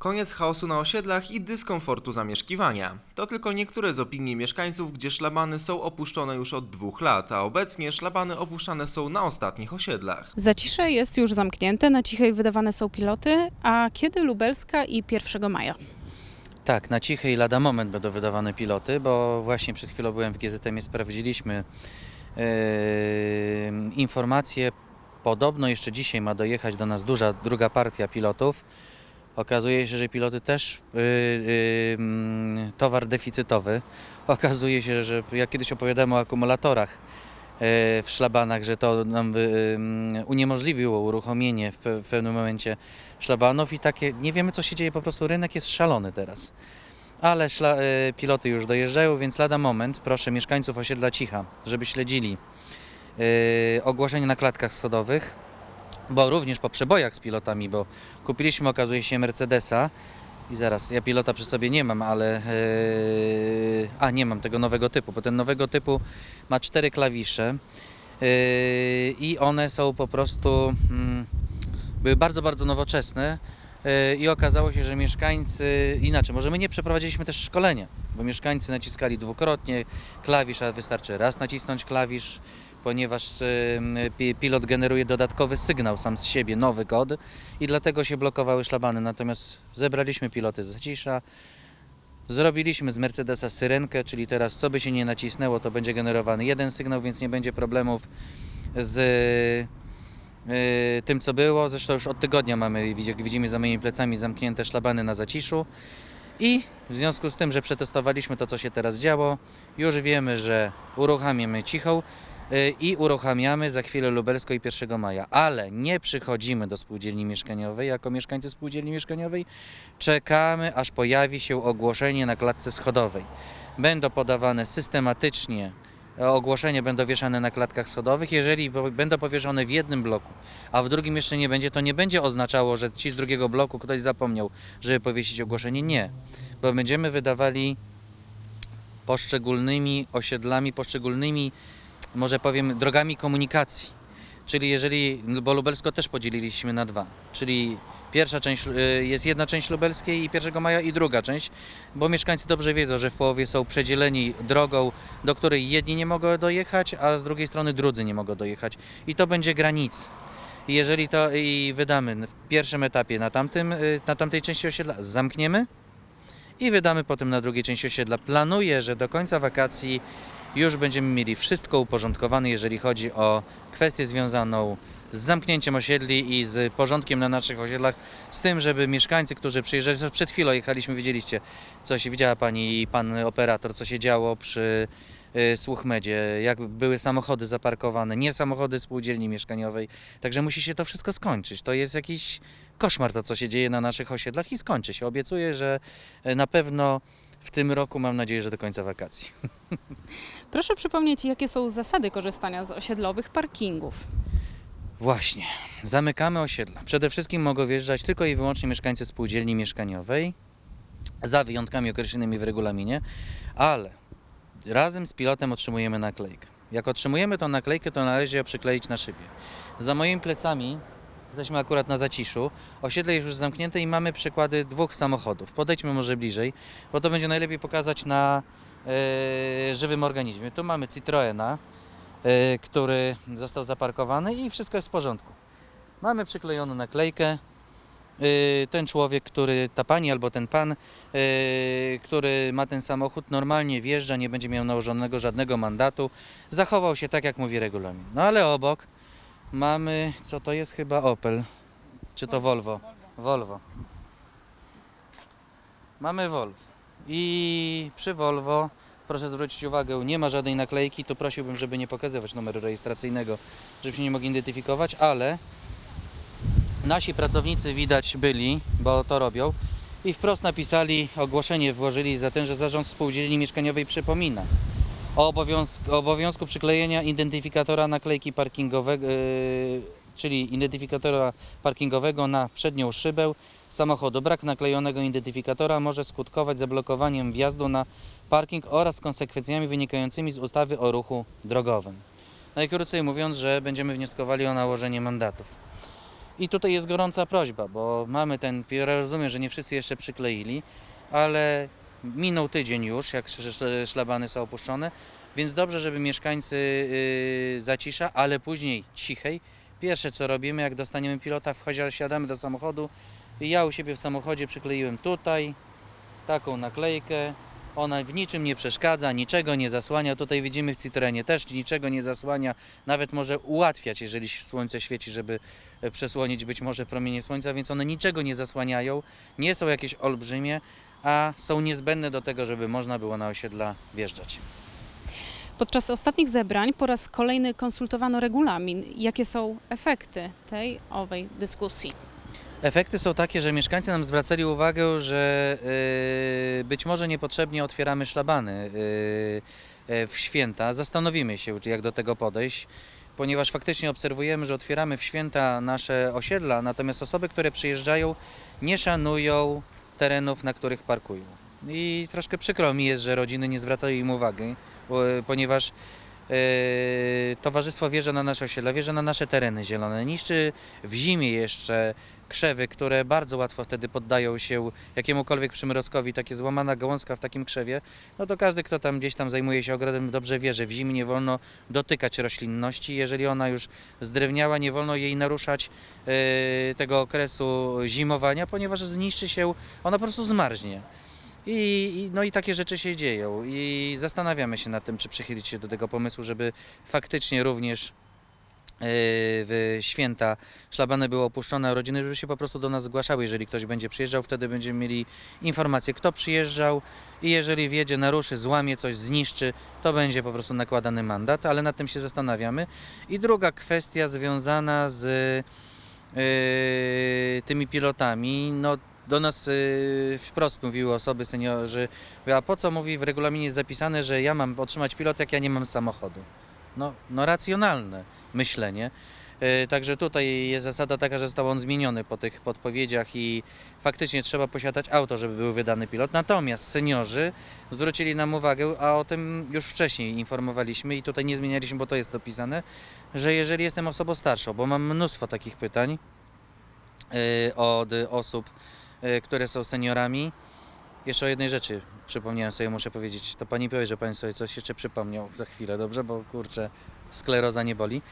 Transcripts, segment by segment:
Koniec chaosu na osiedlach i dyskomfortu zamieszkiwania. To tylko niektóre z opinii mieszkańców, gdzie szlabany są opuszczone już od dwóch lat, a obecnie szlabany opuszczane są na ostatnich osiedlach. Zacisze jest już zamknięte, na cichej wydawane są piloty, a kiedy Lubelska i 1 maja? Tak, na cichej lada moment będą wydawane piloty, bo właśnie przed chwilą byłem w GZM, sprawdziliśmy yy, informacje. Podobno jeszcze dzisiaj ma dojechać do nas duża druga partia pilotów. Okazuje się, że piloty też yy, yy, towar deficytowy. Okazuje się, że jak kiedyś opowiadałem o akumulatorach yy, w szlabanach, że to nam yy, uniemożliwiło uruchomienie w, w pewnym momencie szlabanów i takie, nie wiemy co się dzieje, po prostu rynek jest szalony teraz. Ale szla, y, piloty już dojeżdżają, więc lada moment, proszę mieszkańców osiedla Cicha, żeby śledzili y, ogłoszenie na klatkach schodowych, bo również po przebojach z pilotami, bo kupiliśmy okazuje się Mercedesa. I zaraz, ja pilota przy sobie nie mam, ale y, a nie mam tego nowego typu, bo ten nowego typu ma cztery klawisze y, i one są po prostu mm, były bardzo, bardzo nowoczesne yy, i okazało się, że mieszkańcy, inaczej, może my nie przeprowadziliśmy też szkolenia, bo mieszkańcy naciskali dwukrotnie klawisz, a wystarczy raz nacisnąć klawisz, ponieważ pi- pilot generuje dodatkowy sygnał sam z siebie, nowy kod i dlatego się blokowały szlabany. Natomiast zebraliśmy piloty z Zacisza, Zrobiliśmy z Mercedesa syrenkę, czyli teraz co by się nie nacisnęło, to będzie generowany jeden sygnał, więc nie będzie problemów z Yy, tym, co było. Zresztą już od tygodnia mamy, jak widzimy za moimi plecami, zamknięte szlabany na zaciszu. I w związku z tym, że przetestowaliśmy to, co się teraz działo, już wiemy, że uruchamiamy cichą i uruchamiamy za chwilę Lubelsko i 1 maja. Ale nie przychodzimy do spółdzielni mieszkaniowej jako mieszkańcy spółdzielni mieszkaniowej. Czekamy, aż pojawi się ogłoszenie na klatce schodowej. Będą podawane systematycznie ogłoszenia będą wieszane na klatkach schodowych. Jeżeli będą powieszone w jednym bloku, a w drugim jeszcze nie będzie, to nie będzie oznaczało, że ci z drugiego bloku ktoś zapomniał, żeby powiesić ogłoszenie. Nie, bo będziemy wydawali poszczególnymi osiedlami, poszczególnymi, może powiem, drogami komunikacji. Czyli jeżeli, bo Lubelsko też podzieliliśmy na dwa, czyli pierwsza część, y, jest jedna część lubelskiej i 1 maja i druga część, bo mieszkańcy dobrze wiedzą, że w połowie są przedzieleni drogą, do której jedni nie mogą dojechać, a z drugiej strony drudzy nie mogą dojechać. I to będzie granica. Jeżeli to i wydamy w pierwszym etapie na, tamtym, y, na tamtej części osiedla, zamkniemy i wydamy potem na drugiej części osiedla. Planuję, że do końca wakacji już będziemy mieli wszystko uporządkowane, jeżeli chodzi o kwestię związaną z zamknięciem osiedli i z porządkiem na naszych osiedlach, z tym, żeby mieszkańcy, którzy przyjeżdżali, przed chwilą jechaliśmy, widzieliście, co się widziała pani i pan operator, co się działo przy y, Słuchmedzie, jak były samochody zaparkowane, nie samochody spółdzielni mieszkaniowej, także musi się to wszystko skończyć. To jest jakiś koszmar to, co się dzieje na naszych osiedlach i skończy się. Obiecuję, że y, na pewno w tym roku, mam nadzieję, że do końca wakacji. Proszę przypomnieć, jakie są zasady korzystania z osiedlowych parkingów. Właśnie, zamykamy osiedla. Przede wszystkim mogą wjeżdżać tylko i wyłącznie mieszkańcy spółdzielni mieszkaniowej, za wyjątkami określonymi w regulaminie, ale razem z pilotem otrzymujemy naklejkę. Jak otrzymujemy tą naklejkę, to należy ją przykleić na szybie. Za moimi plecami, jesteśmy akurat na zaciszu, osiedle jest już zamknięte i mamy przykłady dwóch samochodów. Podejdźmy może bliżej, bo to będzie najlepiej pokazać na e, żywym organizmie. Tu mamy Citroena, e, który został zaparkowany i wszystko jest w porządku. Mamy przyklejoną naklejkę. E, Ten człowiek, który, ta pani albo ten pan, e, który ma ten samochód, normalnie wjeżdża, nie będzie miał nałożonego żadnego mandatu. Zachował się tak, jak mówi regulamin. No ale obok mamy, co to jest chyba Opel, czy to Volvo? Volvo. Mamy Volvo. I przy Volvo, proszę zwrócić uwagę, nie ma żadnej naklejki, to prosiłbym, żeby nie pokazywać numeru rejestracyjnego, żebyśmy nie mogli identyfikować, ale nasi pracownicy widać byli, bo to robią, i wprost napisali, ogłoszenie włożyli za tym, że zarząd spółdzielni mieszkaniowej przypomina o obowiązku, obowiązku przyklejenia identyfikatora naklejki parkingowego, yy, czyli identyfikatora parkingowego na przednią szybę samochodu. Brak naklejonego identyfikatora może skutkować zablokowaniem wjazdu na parking oraz konsekwencjami wynikającymi z ustawy o ruchu drogowym. Najkrócej mówiąc, że będziemy wnioskowali o nałożenie mandatów. I tutaj jest gorąca prośba, bo mamy ten, ja rozumiem, że nie wszyscy jeszcze przykleili, ale minął tydzień już, jak sz- sz- szlabany są opuszczone, więc dobrze, żeby mieszkańcy yy, zacisza, ale później cichej. Pierwsze co robimy, jak dostaniemy pilota, wchodzi, siadamy do samochodu. Ja u siebie w samochodzie przykleiłem tutaj taką naklejkę. Ona w niczym nie przeszkadza, niczego nie zasłania. Tutaj widzimy w Citroenie też niczego nie zasłania, nawet może ułatwiać, jeżeli słońce świeci, żeby e, przesłonić być może promienie słońca, więc one niczego nie zasłaniają, nie są jakieś olbrzymie, a są niezbędne do tego, żeby można było na osiedla wjeżdżać. Podczas ostatnich zebrań po raz kolejny konsultowano regulamin. Jakie są efekty tej owej dyskusji? Efekty są takie, że mieszkańcy nam zwracali uwagę, że y, być może niepotrzebnie otwieramy szlabany y, y, w święta. Zastanowimy się, jak do tego podejść, ponieważ faktycznie obserwujemy, że otwieramy w święta nasze osiedla, natomiast osoby, które przyjeżdżają, nie szanują terenów, na których parkują. I troszkę przykro mi jest, że rodziny nie zwracają im uwagi, bo- ponieważ y, towarzystwo wjeżdża na nasze osiedla, wjeżdża na nasze tereny zielone, niszczy w zimie jeszcze krzewy, które bardzo łatwo wtedy poddają się jakiemukolwiek przymrozkowi, takie złamana gałązka w takim krzewie, no to każdy, kto tam gdzieś tam zajmuje się ogrodem, dobrze wie, że w zimie nie wolno dotykać roślinności. Jeżeli ona już zdrewniała, nie wolno jej naruszać e, tego okresu zimowania, ponieważ zniszczy się, ona po prostu zmarznie. I, no i takie rzeczy się dzieją i zastanawiamy się nad tym, czy przychylić się do tego pomysłu, żeby faktycznie również w święta szlabany były opuszczone, rodziny żeby się po prostu do nas zgłaszały. Jeżeli ktoś będzie przyjeżdżał, wtedy będziemy mieli informację, kto przyjeżdżał i jeżeli wjedzie, naruszy, złamie coś, zniszczy, to będzie po prostu nakładany mandat, ale nad tym się zastanawiamy. I druga kwestia związana z yy, tymi pilotami, no do nas yy, wprost mówiły osoby, seniorzy, a po co mówi w regulaminie jest zapisane, że ja mam otrzymać pilot, jak ja nie mam samochodu. No, no racjonalne myślenie. Yy, Także tutaj jest zasada taka, że został on zmieniony po tych podpowiedziach i faktycznie trzeba posiadać auto, żeby był wydany pilot. Natomiast seniorzy zwrócili nam uwagę, a o tym już wcześniej informowaliśmy i tutaj nie zmienialiśmy, bo to jest dopisane, że jeżeli jestem osobą starszą, bo mam mnóstwo takich pytań yy, od osób, yy, które są seniorami. Jeszcze o jednej rzeczy przypomniałem sobie, muszę powiedzieć. To pani powie, że pani sobie coś jeszcze przypomniał za chwilę, dobrze? Bo kurczę, skleroza nie boli.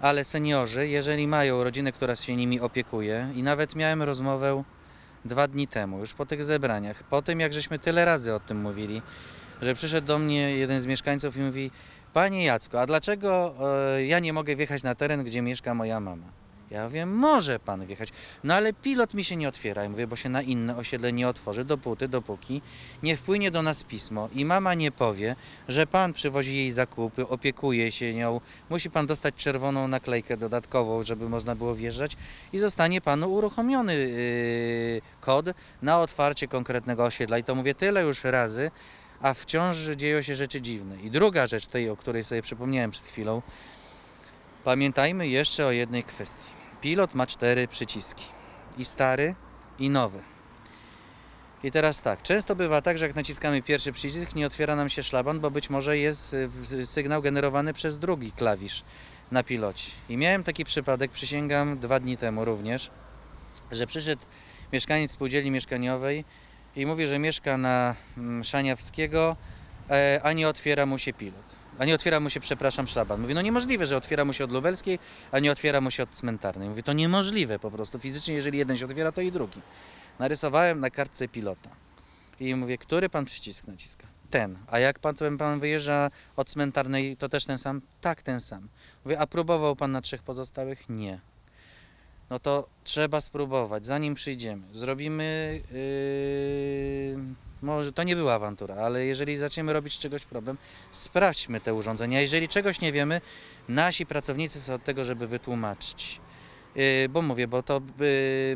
Ale seniorzy, jeżeli mają rodzinę, która się nimi opiekuje, i nawet miałem rozmowę dwa dni temu, już po tych zebraniach, po tym jak żeśmy tyle razy o tym mówili, że przyszedł do mnie jeden z mieszkańców i mówi: Panie Jacku, a dlaczego e, ja nie mogę wjechać na teren, gdzie mieszka moja mama? Ja mówię, może pan wjechać. No ale pilot mi się nie otwiera. Ja mówię, bo się na inne osiedle nie otworzy dopóty, dopóki nie wpłynie do nas pismo i mama nie powie, że pan przywozi jej zakupy, opiekuje się nią, musi pan dostać czerwoną naklejkę dodatkową, żeby można było wjeżdżać i zostanie panu uruchomiony yy, kod na otwarcie konkretnego osiedla. I to mówię tyle już razy, a wciąż dzieją się rzeczy dziwne. I druga rzecz, tej, o której sobie przypomniałem przed chwilą, pamiętajmy jeszcze o jednej kwestii. Pilot ma cztery przyciski. I stary, i nowy. I teraz tak, często bywa tak, że jak naciskamy pierwszy przycisk, nie otwiera nam się szlaban, bo być może jest y, sygnał generowany przez drugi klawisz na pilocie. I miałem taki przypadek, przysięgam, dwa dni temu również, że przyszedł mieszkaniec spółdzielni mieszkaniowej i mówi, że mieszka na mm, Szaniawskiego, e, a nie otwiera mu się pilot. A nie otwiera mu się, przepraszam, szlaban. Mówi, no niemożliwe, że otwiera mu się od lubelskiej, a nie otwiera mu się od cmentarnej. Mówi, to niemożliwe po prostu. Fizycznie, jeżeli jeden się otwiera, to i drugi. Narysowałem na kartce pilota. I mówię, który pan przycisk naciska? Ten. A jak pan, pan wyjeżdża od cmentarnej, to też ten sam? Tak, ten sam. Mówię, a próbował pan na trzech pozostałych? Nie. No to trzeba spróbować, zanim przyjdziemy. Zrobimy. Yy, może to nie była awantura, ale jeżeli zaczniemy robić czegoś problem, sprawdźmy te urządzenia. Jeżeli czegoś nie wiemy, nasi pracownicy są od tego, żeby wytłumaczyć. Yy, bo mówię, bo to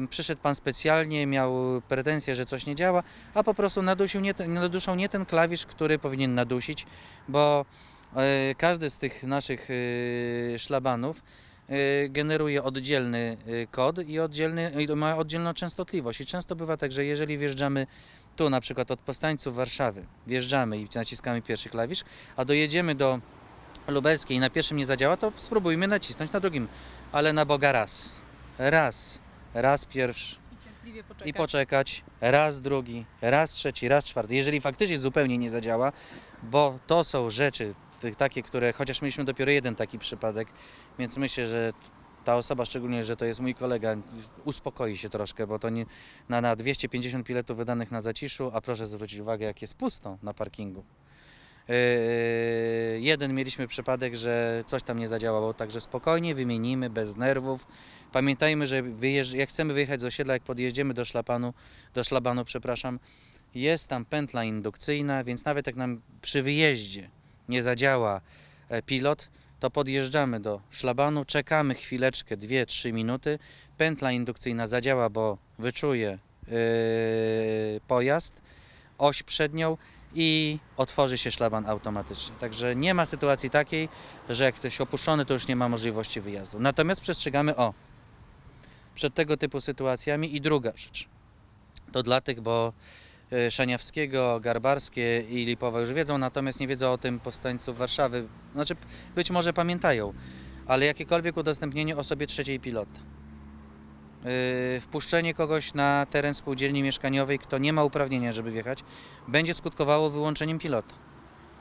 yy, przyszedł pan specjalnie, miał pretensję, że coś nie działa, a po prostu nadusił nie ten, naduszał nie ten klawisz, który powinien nadusić, bo yy, każdy z tych naszych szlabanów generuje oddzielny yy, kod i oddzielny, ma oddzielną częstotliwość. I często bywa tak, że jeżeli wjeżdżamy tu na przykład od Postańców Warszawy, wjeżdżamy i naciskamy pierwszy klawisz, a dojedziemy do Lubelskiej i na pierwszym nie zadziała, to spróbujmy nacisnąć na drugim, ale na Boga raz. raz, raz pierwszy. I cierpliwie i poczekać, raz drugi, raz trzeci, raz czwarty. Jeżeli faktycznie zupełnie nie zadziała, bo to są rzeczy ty- takie, które, chociaż mieliśmy dopiero jeden taki przypadek, więc myślę, że ta osoba, szczególnie, że to jest mój kolega, uspokoi się troszkę, bo to nie, na, na 250 biletów wydanych na zaciszu, a proszę zwrócić uwagę, jak jest pusto na parkingu. Yy, jeden mieliśmy przypadek, że coś tam nie zadziałało, także spokojnie wymienimy, bez nerwów. Pamiętajmy, że jak chcemy wyjechać z osiedla, jak podjeździemy do szlapanu, do szlabanu, przepraszam, jest tam pętla indukcyjna, więc nawet jak nam przy wyjeździe nie zadziała e, pilot, to podjeżdżamy do szlabanu, czekamy chwileczkę, 2-3 minuty, pętla indukcyjna zadziała, bo wyczuje yy, pojazd, oś przednią i otworzy się szlaban automatycznie. Także nie ma sytuacji takiej, że jak ktoś opuszczony, to już nie ma możliwości wyjazdu. Natomiast przestrzegamy o przed tego typu sytuacjami i druga rzecz. To dla tych, bo Szaniawskiego, Garbarskie i Lipowa już wiedzą, natomiast nie wiedzą o tym powstańców Warszawy. Znaczy, być może pamiętają, ale jakiekolwiek udostępnienie osobie trzeciej pilota. Yy, Wpuszczenie kogoś na teren spółdzielni mieszkaniowej, kto nie ma uprawnienia, żeby wjechać, będzie skutkowało wyłączeniem pilota.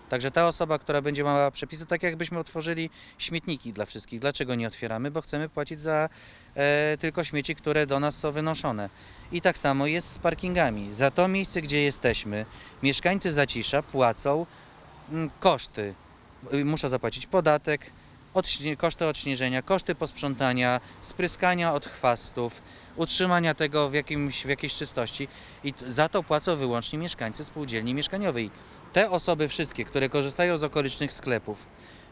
Także ta osoba, która będzie miała przepisy, tak jakbyśmy otworzyli śmietniki dla wszystkich. Dlaczego nie otwieramy? Bo chcemy płacić za e, tylko śmieci, które do nas są wynoszone. I tak samo jest z parkingami. Za to miejsce, gdzie jesteśmy, mieszkańcy Zacisza płacą mm, koszty. Y, Muszą zapłacić podatek, odśnie- koszty odśnieżenia, koszty posprzątania, spryskania od chwastów, utrzymania tego w, jakimś, w jakiejś czystości i za to płacą wyłącznie mieszkańcy spółdzielni mieszkaniowej. Te osoby wszystkie, które korzystają z okolicznych sklepów,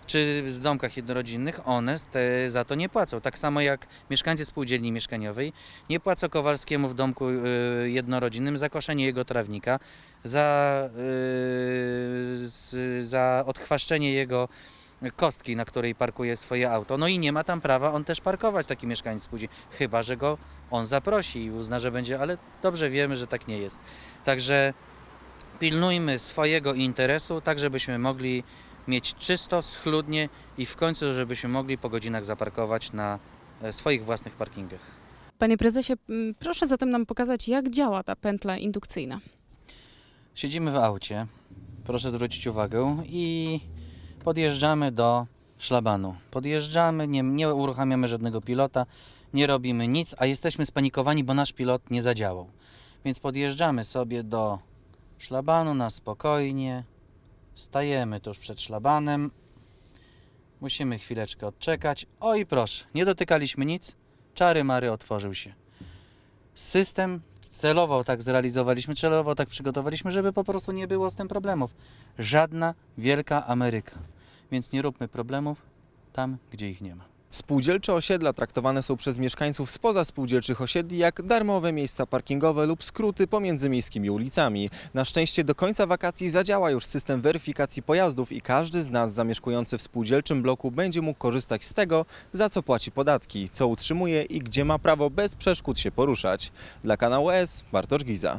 czy w domkach jednorodzinnych, one te, za to nie płacą. Tak samo jak mieszkańcy spółdzielni mieszkaniowej nie płacą Kowalskiemu w domku y, jednorodzinnym za koszenie jego trawnika, za, y, za odchwaszczenie jego kostki, na której parkuje swoje auto. No i nie ma tam prawa on też parkować, taki mieszkaniec spółdzielni, chyba że go on zaprosi i uzna, że będzie, ale dobrze wiemy, że tak nie jest. Także pilnujmy swojego interesu, tak żebyśmy mogli mieć czysto, schludnie i w końcu, żebyśmy mogli po godzinach zaparkować na e, swoich własnych parkingach. Panie prezesie, m, proszę zatem nam pokazać, jak działa ta pętla indukcyjna. Siedzimy w aucie, proszę zwrócić uwagę, i podjeżdżamy do szlabanu. Podjeżdżamy, nie, nie uruchamiamy żadnego pilota, nie robimy nic, a jesteśmy spanikowani, bo nasz pilot nie zadziałał. Więc podjeżdżamy sobie do szlabanu na spokojnie, stajemy tuż przed szlabanem, musimy chwileczkę odczekać. O i proszę, nie dotykaliśmy nic, czary mary otworzył się. System celowo tak zrealizowaliśmy, celowo tak przygotowaliśmy, żeby po prostu nie było z tym problemów. Żadna wielka Ameryka. Więc nie róbmy problemów tam, gdzie ich nie ma. Spółdzielcze osiedla traktowane są przez mieszkańców spoza spółdzielczych osiedli jak darmowe miejsca parkingowe lub skróty pomiędzy miejskimi ulicami. Na szczęście do końca wakacji zadziała już system weryfikacji pojazdów i każdy z nas zamieszkujący w spółdzielczym bloku będzie mógł korzystać z tego, za co płaci podatki, co utrzymuje i gdzie ma prawo bez przeszkód się poruszać. Dla kanału S Bartosz Giza.